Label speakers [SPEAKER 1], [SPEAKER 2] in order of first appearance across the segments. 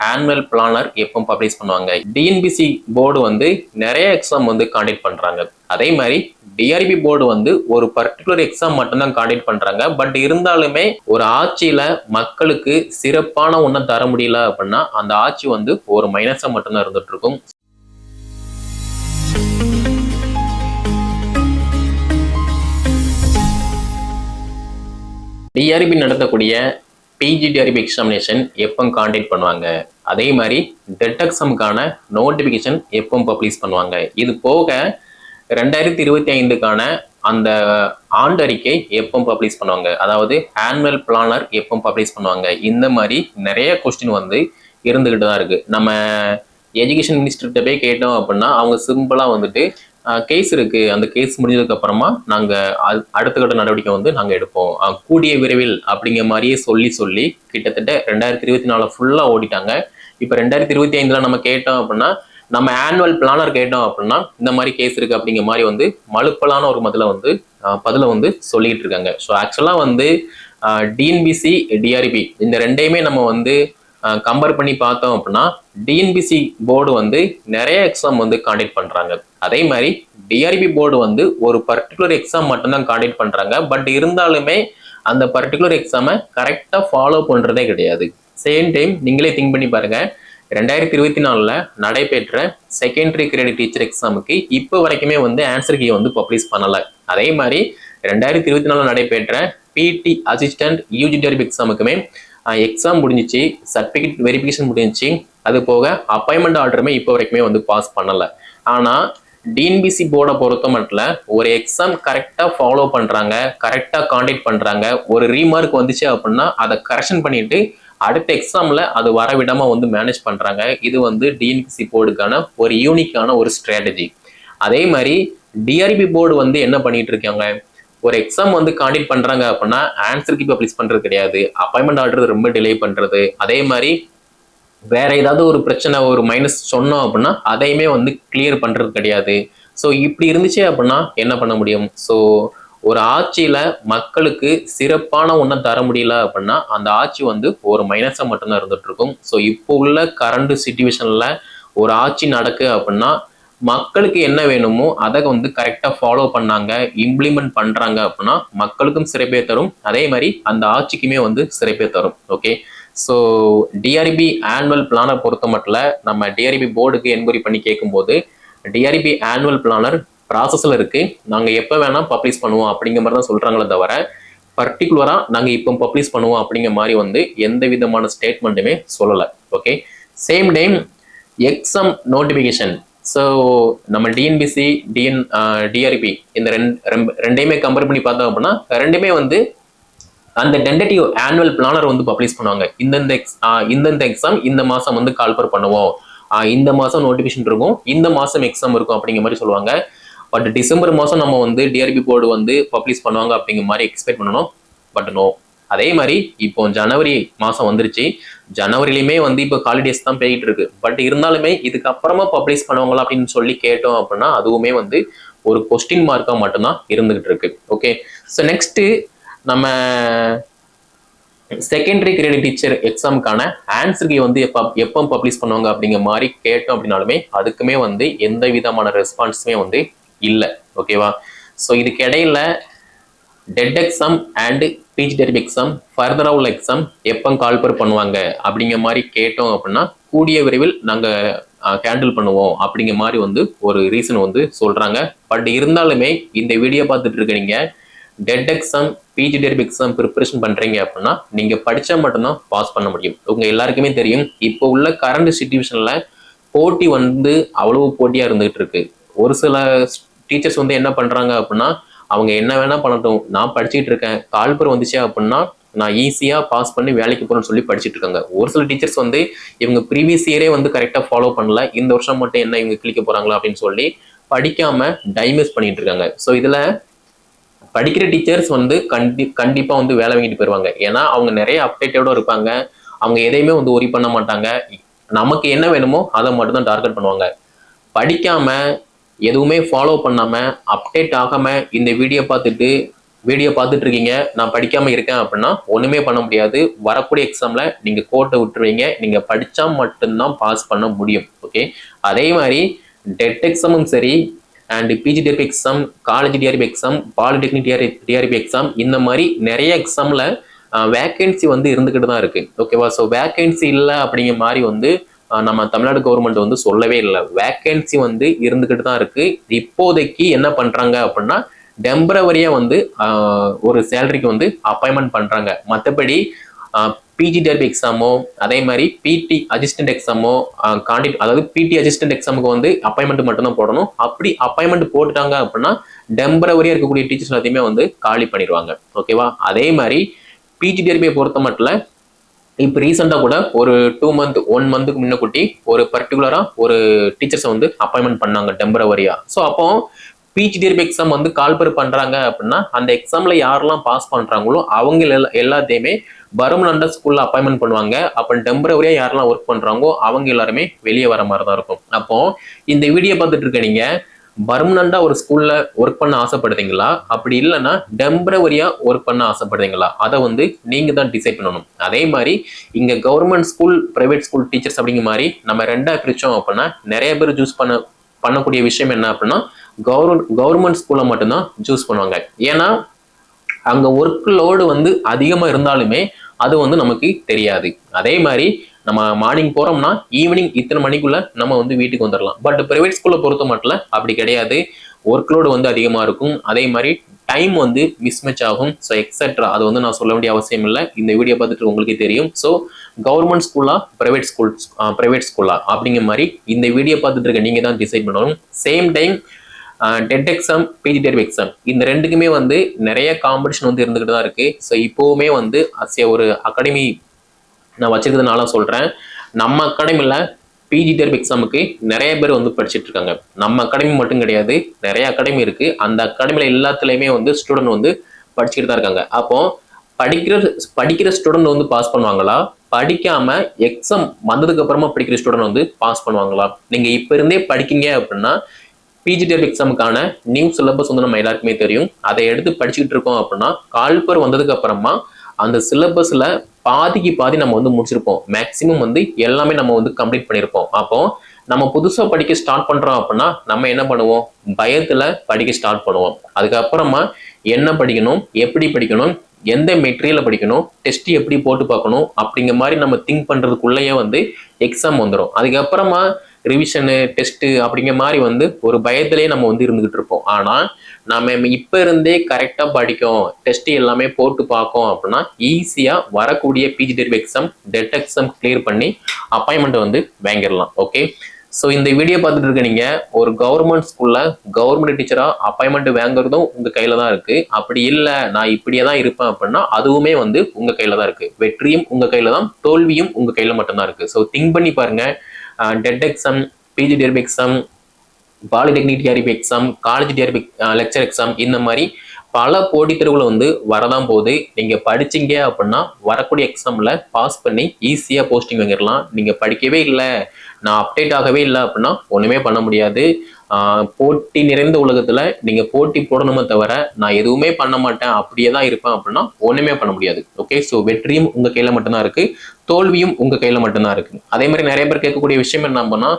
[SPEAKER 1] Annual planner எப்போ publish பண்ணுவாங்க. TNPSC board வந்து நிறைய எக்ஸாம் வந்து காண்டக்ட் பண்ணுறாங்க அதே மாதிரி டிஆர்பி போர்டு வந்து ஒரு பர்டிகுலர் எக்ஸாம் மட்டும்தான் காண்டக்ட் பண்ணுறாங்க பட் இருந்தாலுமே ஒரு ஆட்சியில் மக்களுக்கு சிறப்பான ஒன்றும் தர முடியல அப்படின்னா அந்த ஆட்சி வந்து ஒரு மைனஸாக மட்டும்தான் இருந்துட்டு இருக்கும். டிஆர்பி நடத்தக்கூடிய பிஜிடிஆர்பி எக்ஸாமினேஷன் எப்போ காண்டக்ட் பண்ணுவாங்க? அதே மாதிரி டெட் எக்ஸாமுக்கான நோட்டிஃபிகேஷன் எப்போ பப்ளிஷ் பண்ணுவாங்க? இது போக ரெண்டாயிரத்தி இருபத்தி ஐந்துக்கான அந்த ஆண்டு அறிக்கை எப்போ பப்ளிஷ் பண்ணுவாங்க? அதாவது ஆனுவல் பிளானர் எப்போ பப்ளிஷ் பண்ணுவாங்க? இந்த மாதிரி நிறைய கொஸ்டின் வந்து இருந்துக்கிட்டு தான் இருக்கு. நம்ம எஜுகேஷன் மினிஸ்டர்கிட்ட போய் கேட்டோம் அப்படின்னா அவங்க சிம்பிளா வந்துட்டு கேஸ் இருக்கு. அந்த கேஸ் முடிஞ்சதுக்கு அப்புறமா நாங்க அடுத்த கட்ட நடவடிக்கை வந்து நாங்க எடுப்போம். கூடிய விரைவில் அப்படிங்கிற மாதிரியே சொல்லி சொல்லி கிட்டத்தட்ட ரெண்டாயிரத்தி இருபத்தி நாலு ஃபுல்லா ஓடிட்டாங்க. இப்போ ரெண்டாயிரத்தி இருபத்தி ஐந்துல நம்ம கேட்டோம் அப்படின்னா நம்ம ஆனுவல் பிளானர் கேட்டோம் அப்படின்னா இந்த மாதிரி கேஸ் இருக்கு அப்படிங்கிற மாதிரி வந்து மலுப்பலான ஒரு மதில வந்து பதில வந்து சொல்லிட்டு இருக்காங்க. ஸோ ஆக்சுவலா வந்து டிஎன்பிசி டிஆர்பி இந்த ரெண்டையுமே நம்ம வந்து கம்பேர் பண்ணி பார்த்தோம் அப்படின்னா டிஎன்பிசி போர்டு வந்து நிறைய எக்ஸாம் வந்து காண்டக்ட் பண்றாங்க. அதே மாதிரி டிஆர்பி போர்டு வந்து ஒரு பர்டிகுலர் எக்ஸாம் மட்டும்தான் காண்டக்ட் பண்றாங்க. பட் இருந்தாலுமே அந்த பர்டிகுலர் எக்ஸாமை கரெக்டாக ஃபாலோ பண்ணுறதே கிடையாது. சேம் டைம் நீங்களே திங்க் பண்ணி பாருங்க. ரெண்டாயிரத்தி இருபத்தி நாலில் நடைபெற்ற செகண்டரி கிரேட் டீச்சர் எக்ஸாமுக்கு இப்போ வரைக்குமே வந்து ஆன்சர் கீ வந்து பப்ளிஷ் பண்ணலை. அதே மாதிரி ரெண்டாயிரத்தி இருபத்தி நாலில் நடைபெற்ற பிடி அசிஸ்டன்ட் யூஜிடிஆர்பி எக்ஸாமுக்குமே எக்ஸாம் முடிஞ்சிச்சு சர்டிஃபிகேட் வெரிஃபிகேஷன் முடிஞ்சிச்சு. அது போக அப்பாயின்மெண்ட் ஆர்டருமே இப்போ வரைக்குமே வந்து பாஸ் பண்ணலை. ஆனால் டிஎன்பிசி போர்டை பொறுத்த மட்டும் ஒரு எக்ஸாம் கரெக்டாக ஃபாலோ பண்ணுறாங்க கரெக்டாக காண்டாக்ட் பண்ணுறாங்க ஒரு ரீமார்க் வந்துச்சு அப்படின்னா அதை கரெக்ஷன் பண்ணிட்டு அடுத்த எக்ஸாமில் அது வர விடாம வந்து மேனேஜ் பண்ணுறாங்க இது வந்து டிஎன்பிசி போர்டுக்கான ஒரு யூனிக்கான ஒரு ஸ்ட்ராட்டஜி அதே மாதிரி டிஆர்பி போர்டு வந்து என்ன பண்ணிட்டு இருக்காங்க? ஒரு எக்ஸாம் வந்து காண்டக்ட் பண்றாங்க அப்படின்னா ஆன்சருக்கு பப்ளிஷ் பண்றது கிடையாது. அப்பாயின்மெண்ட் ஆர்டர் ரொம்ப டிலே பண்றது. அதே மாதிரி வேற ஏதாவது ஒரு பிரச்சனை ஒரு மைனஸ் சொன்னோம் அப்படின்னா அதையுமே வந்து கிளியர் பண்றது கிடையாது. ஸோ இப்படி இருந்துச்சு அப்படின்னா என்ன பண்ண முடியும்? ஸோ ஒரு ஆட்சியில மக்களுக்கு சிறப்பான ஒன்றும் தர முடியல அப்படின்னா அந்த ஆட்சி வந்து ஒரு மைனஸாக மட்டும்தான் இருந்துட்டு இருக்கும். ஸோ இப்போ உள்ள கரண்ட் சுச்சுவேஷன்ல ஒரு ஆட்சி நடக்கு அப்படின்னா மக்களுக்கு என்ன வேணுமோ அதை வந்து கரெக்டாக ஃபாலோ பண்ணாங்க இம்ப்ளிமெண்ட் பண்ணுறாங்க அப்படின்னா மக்களுக்கும் சிறப்பே தரும். அதே மாதிரி அந்த ஆட்சிக்குமே வந்து சிறப்பே தரும். ஓகே ஸோ டிஆர்பி ஆனுவல் பிளானை பொறுத்த மட்டும் நம்ம டிஆர்பி போர்டுக்கு என்கொயரி பண்ணி கேட்கும்போது டிஆர்பி ஆனுவல் பிளானர் ப்ராசஸில் இருக்குது நாங்கள் எப்போ வேணால் பப்ளிஷ் பண்ணுவோம் அப்படிங்கிற மாதிரி தான் சொல்கிறாங்களே தவிர பர்டிகுலராக நாங்கள் இப்போ பப்ளிஷ் பண்ணுவோம் அப்படிங்கிற மாதிரி வந்து எந்த விதமான ஸ்டேட்மெண்ட்டுமே சொல்லலை. Okay same time exam notification so நம்ம டிஎன்பிசி டிஎன் டிஆர்பி இந்த ரெண்டு ரெண்டு- ரெண்டையுமே கம்பேர் பண்ணி பார்த்தோம் அப்படின்னா ரெண்டுமே வந்து அந்த டென்டேட்டிவ் ஆனுவல் பிளானர் வந்து பப்ளிஷ் பண்ணுவாங்க. இந்தந்த எக்ஸ் இந்தந்த எக்ஸாம் இந்த மாதம் வந்து கால்பர் பண்ணுவோம். இந்த மாதம் நோட்டிஃபிகேஷன் இருக்கும் இந்த மாதம் எக்ஸாம் இருக்கும் அப்படிங்கிற மாதிரி சொல்லுவாங்க. பட் டிசம்பர் மாதம் நம்ம வந்து டிஆர்பி போர்டு வந்து பப்ளிஷ் பண்ணுவாங்க அப்படிங்கிற மாதிரி எக்ஸ்பெக்ட் பண்ணணும். பட் நோ அதே மாதிரி இப்போ ஜனவரி மாதம் வந்துருச்சு. ஜனவரிலையுமே வந்து இப்போ ஹாலிடேஸ் தான் போயிட்டு இருக்கு. பட் இருந்தாலுமே இதுக்கப்புறமா பப்ளிஷ் பண்ணுவாங்களா அப்படின்னு சொல்லி கேட்டோம் அப்படின்னா அதுவுமே வந்து ஒரு கொஸ்டின் மார்க்காக மட்டும்தான் இருந்துகிட்டு இருக்கு. ஓகே ஸோ நெக்ஸ்ட்டு நம்ம செகண்டரி கிரேட் டீச்சர் எக்ஸாமுக்கான ஆன்சர் வந்து எப்போ எப்போ பப்ளிஷ் பண்ணுவாங்க அப்படிங்கிற மாதிரி கேட்டோம் அப்படின்னாலுமே அதுக்குமே வந்து எந்த விதமான ரெஸ்பான்ஸுமே வந்து இல்லை. ஓகேவா ஸோ இதுக்கு இடையில TET exam and PG TRB exam ஃபர்தராக உள்ள எக்ஸாம் எப்போ கால்பர் பண்ணுவாங்க? அப்படிங்கிற மாதிரி கேட்டோம் அப்படின்னா கூடிய விரைவில் நாங்கள் ஹேண்டில் பண்ணுவோம். அப்படிங்கிற மாதிரி வந்து ஒரு ரீசன் வந்து சொல்கிறாங்க பட் இருந்தாலுமே இந்த வீடியோ பார்த்துட்டு இருக்க TET exam PG TRB exam preparation பண்ணுறீங்க அப்படின்னா நீங்கள் படித்தா மட்டும்தான் பாஸ் பண்ண முடியும். உங்கள் எல்லாருக்குமே தெரியும். இப்போ உள்ள கரண்ட் சுச்சுவேஷனில் போட்டி வந்து அவ்வளவு போட்டியாக இருந்துகிட்டு இருக்கு. ஒரு சில டீச்சர்ஸ் வந்து என்ன பண்ணுறாங்க அப்படின்னா அவங்க என்ன வேணால் பண்ணட்டும். நான் படிச்சுட்டு இருக்கேன். கால்பர் வந்துச்சு அப்படின்னா நான் ஈஸியாக பாஸ் பண்ணி வேலைக்கு போகிறேன்னு சொல்லி படிச்சுட்டு இருக்காங்க. ஒரு சில டீச்சர்ஸ் வந்து இவங்க ப்ரீவியஸ் இயரே வந்து கரெக்டாக ஃபாலோ பண்ணல. இந்த வருஷம் மட்டும் என்ன இவங்க கிளிக்க போகிறாங்களா அப்படின்னு சொல்லி படிக்காம டைமிஸ் பண்ணிட்டு இருக்காங்க. ஸோ இதில் படிக்கிற டீச்சர்ஸ் வந்து கண்டி கண்டிப்பாக வந்து வேலை வாங்கிட்டு போயிடுவாங்க ஏன்னா அவங்க நிறைய அப்டேட்டோட இருப்பாங்க. அவங்க எதையுமே வந்து ஒரி பண்ண மாட்டாங்க. நமக்கு என்ன வேணுமோ அதை மட்டும் தான் டார்கெட் பண்ணுவாங்க. படிக்காமல் எதுவுமே ஃபாலோ பண்ணாமல் அப்டேட் ஆகாமல் இந்த வீடியோ பார்த்துட்டு வீடியோ பார்த்துட்டு இருக்கீங்க நான் படிக்காமல் இருக்கேன் அப்படின்னா ஒன்றுமே பண்ண முடியாது. வரக்கூடிய எக்ஸாமில் நீங்கள் கோட்டை விட்டுருவீங்க. நீங்கள் படித்தா மட்டும்தான் பாஸ் பண்ண முடியும். ஓகே அதே மாதிரி டெட் எக்ஸாமும் சரி and PG TRB exam college TRB exam polytechnic TRB TRB exam இந்த மாதிரி நிறைய எக்ஸாமில் வேக்கன்சி வந்து இருந்துக்கிட்டு தான் இருக்குது ஓகேவா ஸோ வேக்கன்சி இல்லை அப்படிங்கிற மாதிரி வந்து நம்ம தமிழ்நாடு கவர்மெண்ட் வந்து சொல்லவே இல்லை. வேக்கன்சி வந்து இருந்துக்கிட்டு தான் இருக்கு. இப்போதைக்கு என்ன பண்றாங்க அப்படின்னா டெம்பரவரியா வந்து ஒரு சேலரிக்கு வந்து அப்பாயின்மெண்ட் பண்றாங்க. மற்றபடி பிஜிடிஆர்பி எக்ஸாமோ அதே மாதிரி பிடி அசிஸ்டன்ட் எக்ஸாமோ காண்டி அதாவது பிடி அசிஸ்டன்ட் எக்ஸாமுக்கு வந்து அப்பாயின்மெண்ட் மட்டும்தான் போடணும். அப்படி அப்பாயின்மெண்ட் போட்டுட்டாங்க அப்படின்னா டெம்பரவரியா இருக்கக்கூடிய டீச்சர்ஸ் எல்லாத்தையுமே வந்து காலி பண்ணிடுவாங்க. ஓகேவா அதே மாதிரி பிஜிடிஆர்பியை பொறுத்த மட்டும் இப்போ ரீசெண்டாக கூட ஒரு டூ மந்த் ஒன் மந்த்துக்கு முன்னக்கூட்டி ஒரு பர்டிகுலராக ஒரு டீச்சர்ஸை வந்து அப்பாயின்மெண்ட் பண்ணாங்க டெம்பரவரியாக ஸோ அப்போ பிஜிடிஆர்பி எக்ஸாம் வந்து கால்பர் பண்ணுறாங்க அப்படின்னா அந்த எக்ஸாமில் யாரெல்லாம் பாஸ் பண்ணுறாங்களோ அவங்க எல்லா- எல்லாத்தையுமே பருமலண்டா ஸ்கூலில் அப்பாயின்மெண்ட் பண்ணுவாங்க. அப்போ டெம்பரவரியாக யாரெல்லாம் ஒர்க் பண்ணுறாங்களோ அவங்க எல்லாருமே வெளியே வர மாதிரி தான் இருக்கும். அப்போ இந்த வீடியோ பார்த்துட்டு இருக்க நீங்கள் பர்மனண்டா ஒரு ஸ்கூல்ல ஒர்க் பண்ண ஆசைப்படுறீங்களா? அப்படி இல்லைன்னா டெம்பரவரியா ஒர்க் பண்ண ஆசைப்படுறீங்களா? அதை வந்து நீங்க தான் டிசைட் பண்ணணும். அதே மாதிரி இங்க government school private school teachers அப்படிங்கிற மாதிரி நம்ம ரெண்டா பிரிச்சோம் அப்படின்னா நிறைய பேர் சூஸ் பண்ண பண்ணக்கூடிய விஷயம் என்ன அப்படின்னா கவர் கவர்மெண்ட் ஸ்கூலை மட்டும்தான் சூஸ் பண்ணுவாங்க. ஏன்னா அங்க ஒர்க் லோடு வந்து அதிகமா இருந்தாலுமே அது வந்து நமக்கு தெரியாது. அதே மாதிரி நம்ம மார்னிங் போறோம்னா ஈவினிங் இத்தனை மணிக்குள்ள நம்ம வந்து வீட்டுக்கு வந்துடலாம் பட் பிரைவேட் ஸ்கூல்ல பொறுத்த மட்டும் அப்படி கிடையாது. ஒர்க் லோடு வந்து அதிகமா இருக்கும். அதே மாதிரி டைம் வந்து மிஸ்மேட்ச் ஆகும். ஸோ எக்ஸெட்ரா அது வந்து நான் சொல்ல வேண்டிய அவசியம் இல்லை. இந்த வீடியோ பார்த்துட்டு உங்களுக்கே தெரியும். ஸோ கவர்மெண்ட் ஸ்கூலா பிரைவேட் ஸ்கூல் பிரைவேட் ஸ்கூலா அப்படிங்கிற மாதிரி இந்த வீடியோ பார்த்துட்டு இருக்க நீங்க தான் டிசைட் பண்ணணும். Same time TET exam PG TRB exam இந்த ரெண்டுக்குமே வந்து நிறைய காம்படிஷன் வந்து இருந்துகிட்டு தான் இருக்கு. ஸோ இப்போவுமே வந்து அசிய ஒரு அகாடமி நான் வச்சிருக்கிறதுனால சொல்கிறேன் நம்ம அகாடமியில் பிஜி தேர்வு எக்ஸாமுக்கு நிறைய பேர் வந்து படிச்சுட்டு இருக்காங்க. நம்ம அகாடமி மட்டும் கிடையாது நிறைய அகாடமி இருக்கு. அந்த அகாடமியில் எல்லாத்துலேயுமே வந்து ஸ்டூடெண்ட் வந்து படிச்சுக்கிட்டு தான் இருக்காங்க. அப்போ படிக்கிற படிக்கிற ஸ்டூடெண்ட் வந்து பாஸ் பண்ணுவாங்களா? படிக்காம எக்ஸாம் வந்ததுக்கு அப்புறமா படிக்கிற ஸ்டூடெண்ட் வந்து பாஸ் பண்ணுவாங்களா? நீங்க இப்ப இருந்தே படிக்கீங்க அப்படின்னா பிஜிடிஎஃப் எக்ஸாமுக்கான நியூ சிலபஸ் வந்து நம்ம எல்லாருக்குமே தெரியும். அதை எடுத்து படிச்சுக்கிட்டு இருக்கோம் அப்படின்னா கால்பர் வந்ததுக்கு அப்புறமா அந்த சிலபஸ்ல பாதிக்கு பாதி நம்ம வந்து முடிச்சிருப்போம். மேக்சிமம் வந்து எல்லாமே நம்ம வந்து கம்ப்ளீட் பண்ணியிருப்போம் அப்போ நம்ம புதுசாக படிக்க ஸ்டார்ட் பண்ணுறோம் அப்படின்னா நம்ம என்ன பண்ணுவோம்? பயத்தில் படிக்க ஸ்டார்ட் பண்ணுவோம். அதுக்கப்புறமா என்ன படிக்கணும்? எப்படி படிக்கணும்? எந்த மெட்டீரியலில் படிக்கணும்? டெஸ்ட் எப்படி போட்டு பார்க்கணும்? அப்படிங்கிற மாதிரி நம்ம திங்க் பண்ணுறதுக்குள்ளேயே வந்து எக்ஸாம் வந்துடும் அதுக்கப்புறமா ரிவிஷனு டெஸ்ட்டு அப்படிங்கிற மாதிரி வந்து ஒரு பயத்திலே நம்ம வந்து இருந்துகிட்டு இருப்போம். ஆனால் நம்ம இப்போ இருந்தே கரெக்டாக படிக்கும் டெஸ்ட் எல்லாமே போட்டு பார்க்கோம் அப்படின்னா ஈஸியாக வரக்கூடிய PG TRB exam TET exam clear பண்ணி அப்பாயின்மெண்ட் வந்து வாங்கிடலாம். ஓகே ஸோ இந்த வீடியோ பார்த்துட்டு இருக்க நீங்கள் ஒரு கவர்மெண்ட் ஸ்கூலில் கவர்மெண்ட் டீச்சராக அப்பாயின்மெண்ட் வாங்குறதும் உங்கள் கையில் தான் இருக்குது அப்படி இல்லை நான் இப்படியே தான் இருப்பேன் அப்படின்னா அதுவுமே வந்து உங்கள் கையில் தான் இருக்குது வெற்றியும் உங்கள் கையில் தான் தோல்வியும் உங்கள் கையில் மட்டும்தான் இருக்குது ஸோ திங்க் பண்ணி பாருங்கள் TET exam PG TRB exam polytechnic TRB exam college TRB lecturer exam இந்த மாதிரி பல போட்டித் தேர்வுகள் வந்து வரதான் போது நீங்கள் படிச்சிங்க அப்படின்னா வரக்கூடிய எக்ஸாமில் பாஸ் பண்ணி ஈஸியாக போஸ்டிங் வாங்கிடலாம். நீங்கள் படிக்கவே இல்லை நான் அப்டேட் ஆகவே இல்லை அப்படின்னா ஒன்றுமே பண்ண முடியாது. போட்டி நிறைந்த உலகத்துல நீங்க போட்டி போடணுமே தவிர நான் எதுவுமே பண்ண மாட்டேன் அப்படியே தான் இருப்பேன் அப்படின்னா ஒண்ணுமே பண்ண முடியாது. ஓகே ஸோ வெற்றியும் உங்க கையில மட்டும்தான் இருக்கு. தோல்வியும் உங்க கையில மட்டும்தான் இருக்கு. அதே மாதிரி நிறைய பேர் கேட்கக்கூடிய விஷயம் என்ன பண்ணா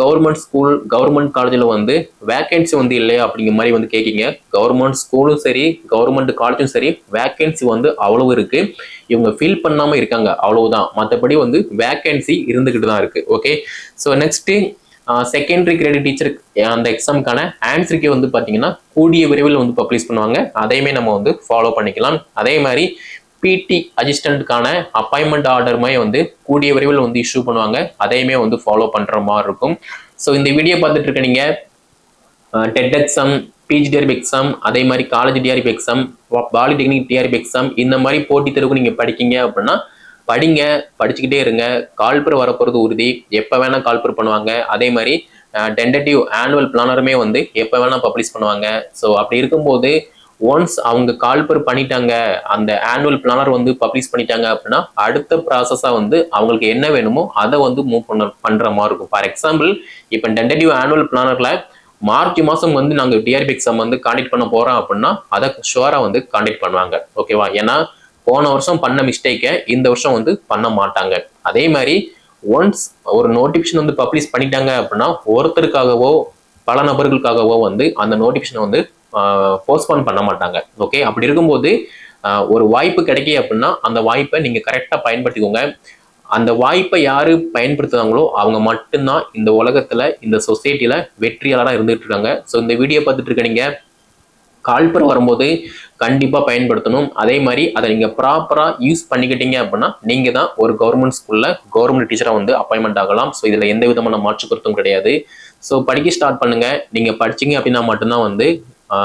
[SPEAKER 1] கவர்மெண்ட் ஸ்கூல் கவர்மெண்ட் காலேஜில் வந்து வேக்கன்சி வந்து இல்லையா அப்படிங்கிற மாதிரி வந்து கேட்கீங்க. கவர்மெண்ட் ஸ்கூலும் சரி கவர்மெண்ட் காலேஜும் சரி வேக்கன்சி வந்து அவ்வளவு இருக்கு. இவங்க ஃபில் பண்ணாம இருக்காங்க அவ்வளவுதான். மற்றபடி வந்து வேக்கன்சி இருந்துகிட்டு தான் இருக்கு. Okay so next secondary grade teacher அந்த எக்ஸாமுக்கான ஆன்சருக்கே வந்து பார்த்தீங்கன்னா கூடிய விரைவில் வந்து பப்ளிஷ் பண்ணுவாங்க. அதையுமே நம்ம வந்து ஃபாலோ பண்ணிக்கலாம். அதே மாதிரி பிடி அசிஸ்டண்ட்டுக்கான அப்பாயின்மெண்ட் ஆர்டருமே வந்து கூடிய விரைவில் வந்து இஷ்யூ பண்ணுவாங்க. அதையுமே வந்து ஃபாலோ பண்ணுற மாதிரி இருக்கும். ஸோ இந்த வீடியோ பார்த்துட்டு இருக்க நீங்கள் TET exam PG TRB exam அதே மாதிரி college TRB exam polytechnic TRB exam இந்த மாதிரி போட்டித் தேர்வுக்கு நீங்கள் படிக்கீங்க அப்படின்னா படிங்க படிச்சுக்கிட்டே இருங்க. கால்பர் வரப்போகிறது உறுதி. எப்போ வேணால் கால்பர் பண்ணுவாங்க. அதே மாதிரி டென்டேட்டிவ் ஆனுவல் பிளானருமே வந்து எப்போ வேணால் பப்ளிஷ் பண்ணுவாங்க. ஸோ அப்படி இருக்கும்போது ஒன்ஸ் அவங்க கால்பர் பண்ணிட்டாங்க அந்த ஆனுவல் பிளானர் வந்து பப்ளிஷ் பண்ணிட்டாங்க அப்படின்னா அடுத்த ப்ராசஸாக வந்து அவங்களுக்கு என்ன வேணுமோ அதை வந்து மூவ் பண்ண பண்ணுற மாதிரி இருக்கும். ஃபார் எக்ஸாம்பிள் இப்போ டென்டேட்டிவ் ஆனுவல் பிளானரில் மார்ச் மாதம் வந்து நாங்கள் டிஆர்பி எக்ஸாம் வந்து காண்டக்ட் பண்ண போகிறோம் அப்படின்னா அதை ஷுவராக வந்து காண்டக்ட் பண்ணுவாங்க. ஓகேவா ஏன்னா போன வருஷம் பண்ண மிஸ்டேக்கை இந்த வருஷம் வந்து பண்ண மாட்டாங்க. அதே மாதிரி ஒன்ஸ் ஒரு நோட்டிஃபிகேஷன் வந்து பப்ளிஷ் பண்ணிட்டாங்க அப்படின்னா ஒருத்தருக்காகவோ பல நபர்களுக்காகவோ வந்து அந்த நோட்டிஃபிகேஷனை வந்து போஸ்ட்போன் பண்ண மாட்டாங்க. ஓகே அப்படி இருக்கும்போது ஒரு வாய்ப்பு கிடைக்கி அப்படின்னா அந்த வாய்ப்பை நீங்கள் கரெக்டாக பயன்படுத்திக்கோங்க. அந்த வாய்ப்பை யாரு பயன்படுத்துகிறாங்களோ அவங்க மட்டும்தான் இந்த உலகத்தில் இந்த சொசைட்டியில் வெற்றியாளராக இருந்துகிட்டு இருக்காங்க. ஸோ இந்த வீடியோ பார்த்துட்டு இருக்க நீங்கள் கால்பர் வரும்போது கண்டிப்பாக பயன்படுத்தணும். அதே மாதிரி அதை நீங்கள் ப்ராப்பராக யூஸ் பண்ணிக்கிட்டீங்க அப்படின்னா நீங்கள் தான் ஒரு கவர்மெண்ட் ஸ்கூலில் கவர்மெண்ட் டீச்சராக வந்து அப்பாயின்மெண்ட் ஆகலாம். ஸோ இதில் எந்த விதமான மாற்று கருத்தும் கிடையாது. ஸோ படிக்க ஸ்டார்ட் பண்ணுங்கள் நீங்கள் படிச்சீங்க அப்படின்னா மட்டும்தான் வந்து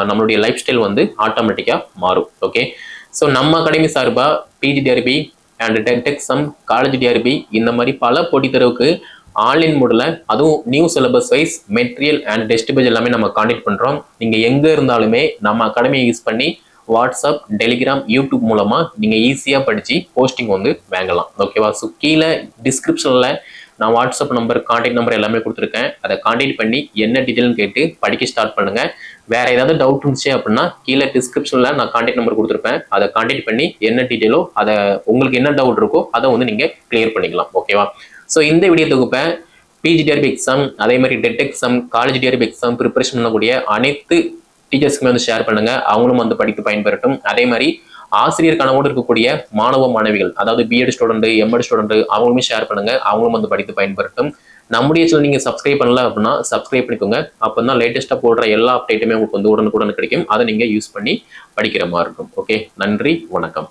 [SPEAKER 1] நம்மளுடைய லைஃப் ஸ்டைல் வந்து ஆட்டோமேட்டிக்காக மாறும். ஓகே ஸோ நம்ம அகாடமி சார்பாக PG TRB and TET exam college TRB இந்த மாதிரி பல போட்டித் தேர்வுக்கு ஆன்லைன் மோடில் அதுவும் new syllabus wise material and test page எல்லாமே நம்ம காண்டக்ட் பண்ணுறோம் நீங்கள் எங்கே இருந்தாலுமே நம்ம அகாடமியை யூஸ் பண்ணி வாட்ஸ்அப் டெலிகிராம் யூடியூப் மூலமாக நீங்கள் ஈஸியாக படித்து போஸ்டிங் வந்து வாங்கலாம். ஓகேவா ஸோ கீழே டிஸ்கிரிப்ஷனில் நான் வாட்ஸ்அப் நம்பர் காண்டாக்ட் நம்பர் எல்லாமே கொடுத்துருக்கேன். அதை காண்டாக்ட் பண்ணி என்ன டீட்டெயில்னு கேட்டு படிக்க ஸ்டார்ட் பண்ணுங்கள் வேறு ஏதாவது டவுட் இருந்துச்சு அப்படின்னா கீழே டிஸ்கிரிப்ஷனில் நான் காண்டாக்ட் நம்பர் கொடுத்துருப்பேன். அதை காண்டாக்ட் பண்ணி என்ன டீட்டெயிலோ அதை உங்களுக்கு என்ன டவுட் இருக்கோ அதை வந்து நீங்கள் கிளியர் பண்ணிக்கலாம். ஓகேவா ஸோ இந்த வீடியோ தொகுப்பை பிஜிடிஆர்பி எக்ஸாம் அதே மாதிரி TET exam college TRB exam preparation பண்ணக்கூடிய அனைத்து டீச்சர்ஸ்க்குமே வந்து ஷேர் பண்ணுங்க. அவங்களும் வந்து படித்து பயன்பெறட்டும். அதே மாதிரி ஆசிரியர் கனவோடு இருக்கக்கூடிய மாணவ மாணவிகள் அதாவது B Ed student M Ed student அவங்களுமே ஷேர் பண்ணுங்க. அவங்களும் வந்து படித்து பயன்பெறட்டும். நம்முடைய சேனல் நீங்கள் சப்ஸ்கிரைப் பண்ணல அப்படின்னா சப்ஸ்கிரைப் பண்ணிக்கோங்க. அப்போ தான் லேட்டஸ்ட்டாக போடுற எல்லா அப்டேட்டுமே உங்களுக்கு வந்து உடனுக்குடன் கிடைக்கும். அதை நீங்கள் யூஸ் பண்ணி படிக்கிற மாதிரி இருக்கும். ஓகே நன்றி வணக்கம்.